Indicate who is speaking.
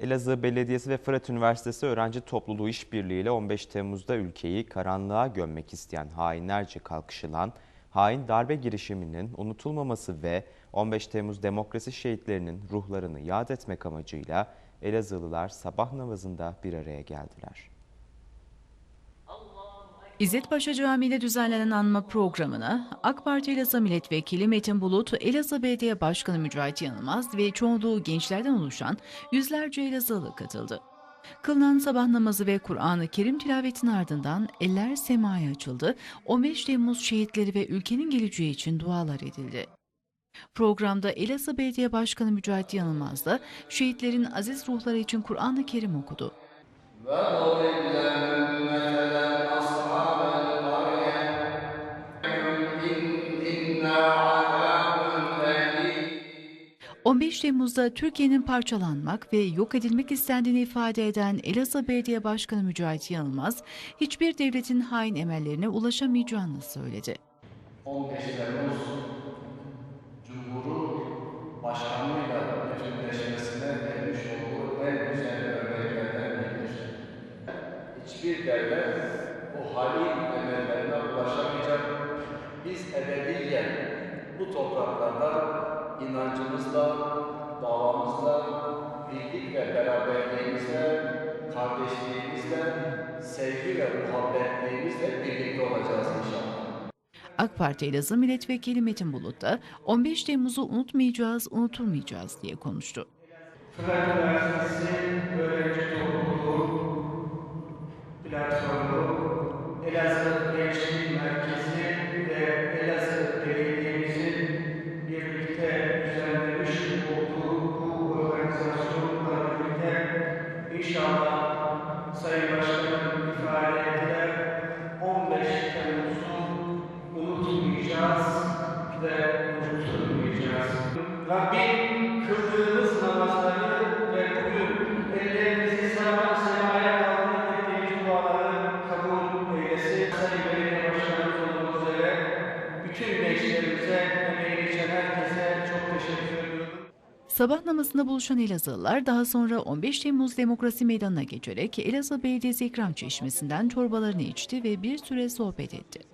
Speaker 1: Elazığ Belediyesi ve Fırat Üniversitesi Öğrenci Topluluğu işbirliğiyle 15 Temmuz'da ülkeyi karanlığa gömmek isteyen hainlerce kalkışılan hain darbe girişiminin unutulmaması ve 15 Temmuz demokrasi şehitlerinin ruhlarını yad etmek amacıyla Elazığlılar sabah namazında bir araya geldiler.
Speaker 2: İzzet Paşa Camii'de düzenlenen anma programına AK Parti Elazığ Milletvekili Metin Bulut, Elazığ Belediye Başkanı Mücahit Yanılmaz ve çoğunluğu gençlerden oluşan yüzlerce Elazığlı katıldı. Kılınan sabah namazı ve Kur'an-ı Kerim tilavetin ardından eller semaya açıldı, 15 Temmuz şehitleri ve ülkenin geleceği için dualar edildi. Programda Elazığ Belediye Başkanı Mücahit Yanılmaz da şehitlerin aziz ruhları için Kur'an-ı Kerim okudu. 15 Temmuz'da Türkiye'nin parçalanmak ve yok edilmek istendiğini ifade eden Elazığ Belediye Başkanı Mücahit Yanılmaz, hiçbir devletin hain emellerine ulaşamayacağını söyledi.
Speaker 3: 15 Temmuz Cumhur'un başkanlığıyla bütünleşmesine vermiş olduğu en güzel örneklerden biridir. Hiçbir devlet o hain emellerine ulaşamayacak. Biz ebediyen bu topraklarda inancımızla, davamızla, birlik ve beraberliğimizle, kardeşliğimizle, sevgi ve muhabbetliğimizle birlikte olacağız inşallah.
Speaker 2: AK Parti Elazığ Milletvekili Metin Bulut da 15 Temmuz'u unutmayacağız, unutulmayacağız diye konuştu.
Speaker 4: Fırat Üniversitesi Öğrenci Topluluğu platformu, Elazığ inşallah Sayın Başkanım ifade ettiler 15 Temmuz'u unutmayacağız ve unutulmayacağız. Rabbim
Speaker 2: Sabah namazında buluşan Elazığlılar daha sonra 15 Temmuz Demokrasi Meydanı'na geçerek Elazığ Belediyesi ikram çeşmesinden çorbalarını içti ve bir süre sohbet etti.